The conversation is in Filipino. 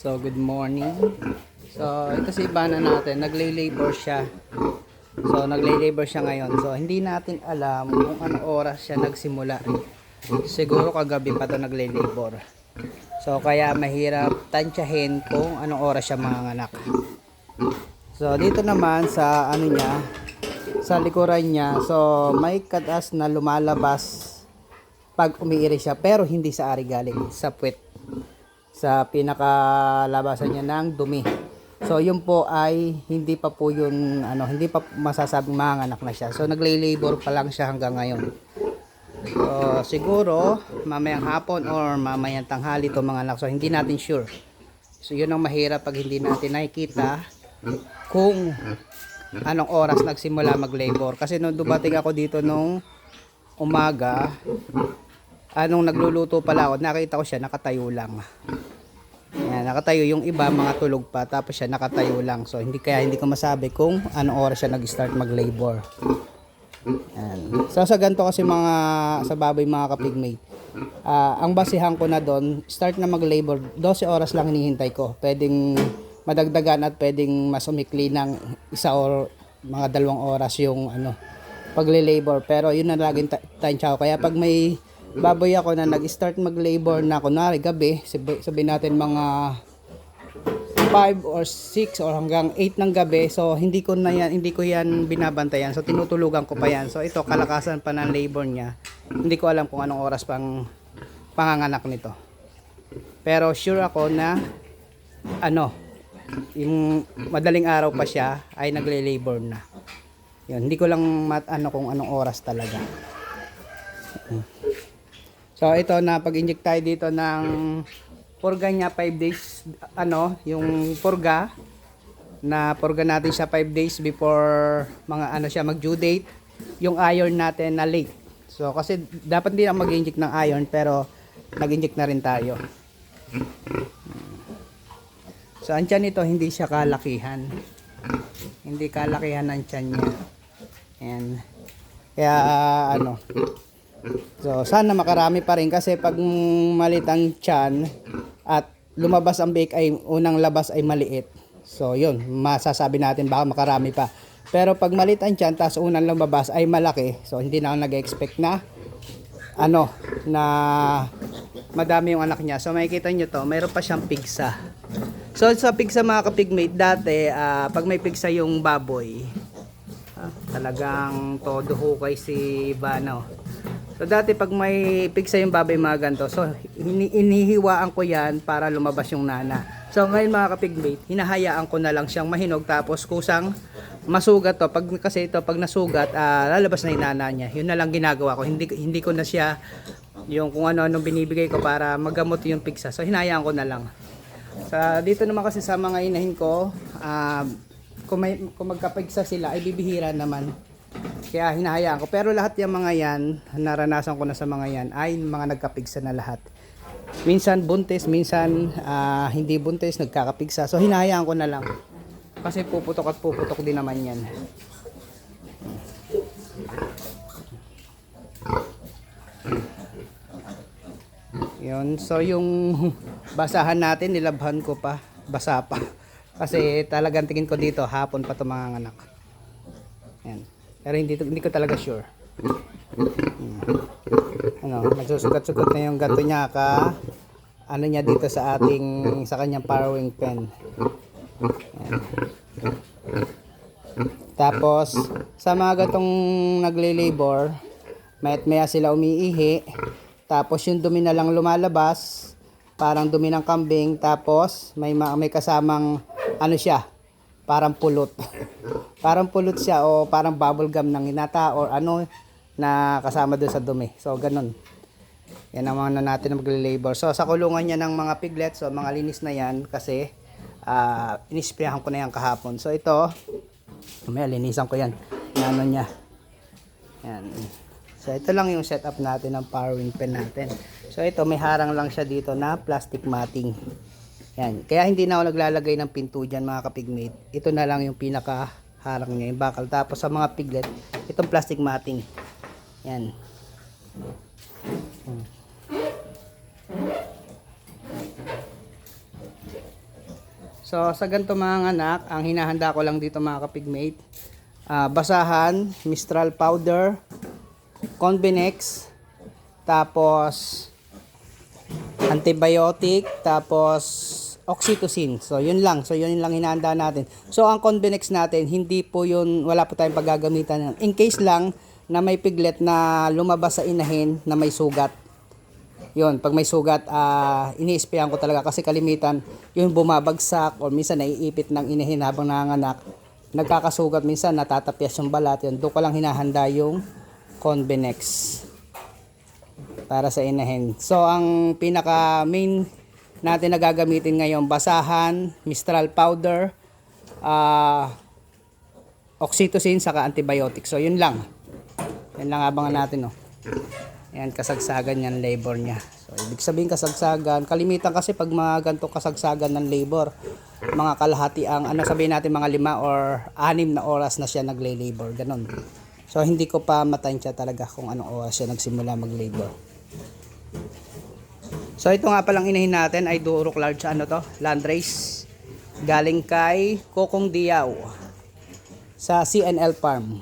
So, good morning. So, ito si Ivana natin. Nagle-labor siya. So, nagle-labor siya ngayon. So, hindi natin alam kung ano oras siya nagsimula. Siguro kagabi pa to nagle-labor. So, kaya mahirap tansyahin kung anong oras siya manganak. So, dito naman sa ano niya, sa likuran niya. So, may katas na lumalabas pag umiiri siya pero hindi sa ari galing sa puwet sa pinakalabasan niya ng dumi. So yun po ay hindi pa po yun ano hindi pa masasabing manganak na siya. So nagle-labor pa lang siya hanggang ngayon. So siguro mamayang hapon or mamayang tanghali to mga anak. So hindi natin sure. So yun ang mahirap pag hindi natin nakikita kung anong oras nagsimula mag-labor. Kasi nung dumating ako dito nung umaga anong nagluluto pala ako, nakita ko siya nakatayo lang. Nakatayo yung iba mga tulog pa tapos siya nakatayo lang. So hindi kaya hindi ko masabi kung anong oras siya nag-start mag-labor. Yan. So sa ganito kasi mga sa baboy mga kapigmate. ah ang basihan ko na doon, start na mag-labor, 12 oras lang hinihintay ko. Pwedeng madagdagan at pwedeng mas umikli ng isa or mga dalawang oras yung ano pagle-labor pero yun na laging tansya ko kaya pag may baboy ako na nag-start mag-labor na kunwari gabi, sabi, sabihin natin mga 5 or 6 or hanggang 8 ng gabi. So hindi ko na yan, hindi ko yan binabantayan. So tinutulugan ko pa yan. So ito kalakasan pa ng labor niya. Hindi ko alam kung anong oras pang panganganak nito. Pero sure ako na ano, yung madaling araw pa siya ay nagle-labor na. Yun, hindi ko lang mat ano kung anong oras talaga. So ito na pag-inject tayo dito ng purga niya 5 days ano, yung purga na purga natin siya 5 days before mga ano siya mag due date. Yung iron natin na late. So kasi dapat din ang mag-inject ng iron pero nag-inject na rin tayo. So ang tiyan nito hindi siya kalakihan. Hindi kalakihan ang tiyan niya. And kaya ano So, sana makarami pa rin kasi pag malit ang tiyan at lumabas ang bake ay unang labas ay maliit. So, yun, masasabi natin baka makarami pa. Pero pag malit ang tiyan tapos unang lumabas ay malaki. So, hindi na ako nag-expect na ano, na madami yung anak niya. So, makikita nyo to, mayroon pa siyang pigsa. So, sa pigsa mga kapigmate, dati, ah, pag may pigsa yung baboy, ah, talagang todo hukay si Bano. So dati pag may pigsa yung baboy mga ganito, so ini- inihiwaan ko yan para lumabas yung nana. So ngayon mga kapigmate, hinahayaan ko na lang siyang mahinog tapos kusang masugat to. Pag kasi ito pag nasugat, ah, lalabas na yung nana niya. Yun na lang ginagawa ko. Hindi hindi ko na siya yung kung ano-ano binibigay ko para magamot yung pigsa. So hinayaan ko na lang. Sa dito naman kasi sa mga inahin ko, ah, kung, may, kung magkapigsa sila ay bibihira naman. Kaya hinahayaan ko. Pero lahat yung mga yan, naranasan ko na sa mga yan, ay mga nagkapigsa na lahat. Minsan buntis, minsan ah, hindi buntis, nagkakapigsa. So hinahayaan ko na lang. Kasi puputok at puputok din naman yan. Yun. So yung basahan natin, nilabhan ko pa. Basa pa. Kasi talagang tingin ko dito, hapon pa ito mga anak. Yan. Pero hindi, hindi ko talaga sure. Ano, nagsusugat-sugat na yung gato niya ka ano niya dito sa ating sa kanyang borrowing pen. Yan. Tapos sa mga gatong nagle-labor, mayat maya sila umiihi. Tapos yung dumi na lang lumalabas, parang dumi ng kambing. Tapos may ma- may kasamang ano siya, parang pulot. parang pulot siya o parang bubble gum ng hinata or ano na kasama doon sa dumi. So ganun. Yan ang mga na natin na magle-labor. So sa kulungan niya ng mga piglet, so mga linis na yan kasi uh, inisprayan ko na yan kahapon. So ito, may linisan ko yan. Ano niya. Yan. So ito lang yung setup natin ng powering pen natin. So ito may harang lang siya dito na plastic matting. Yan. Kaya hindi na ako naglalagay ng pinto dyan mga kapigmate. Ito na lang yung pinaka harang niya, yung bakal. Tapos sa mga piglet, itong plastic matting. Yan. So, sa ganito mga anak, ang hinahanda ko lang dito mga kapigmate, ah, basahan, Mistral powder, Convinex, tapos antibiotic, tapos oxytocin. So, yun lang. So, yun lang hinahanda natin. So, ang Convinex natin, hindi po yun, wala po tayong paggagamitan. In case lang na may piglet na lumabas sa inahin na may sugat. Yun, pag may sugat, ah ini-sprayan ko talaga kasi kalimitan, yung bumabagsak or minsan naiipit ng inahin habang nanganak. Nagkakasugat minsan, natatapyas yung balat. Yun, doon ko lang hinahanda yung Convinex para sa inahin. So, ang pinaka main natin na gagamitin ngayon, basahan, Mistral powder, ah oxytocin, saka antibiotic. So, yun lang. Yan lang abangan natin, oh. Yan, kasagsagan yan labor niya. So, ibig sabihin kasagsagan. Kalimitan kasi pag mga ganito kasagsagan ng labor, mga kalahati ang, ano sabihin natin, mga lima or anim na oras na siya nagle-labor. Ganon. So, hindi ko pa matansya talaga kung anong oras siya nagsimula mag-labor. So, ito nga palang inahin natin ay Durok Large, ano to? Landrace. Galing kay Kokong Diyaw sa CNL Farm.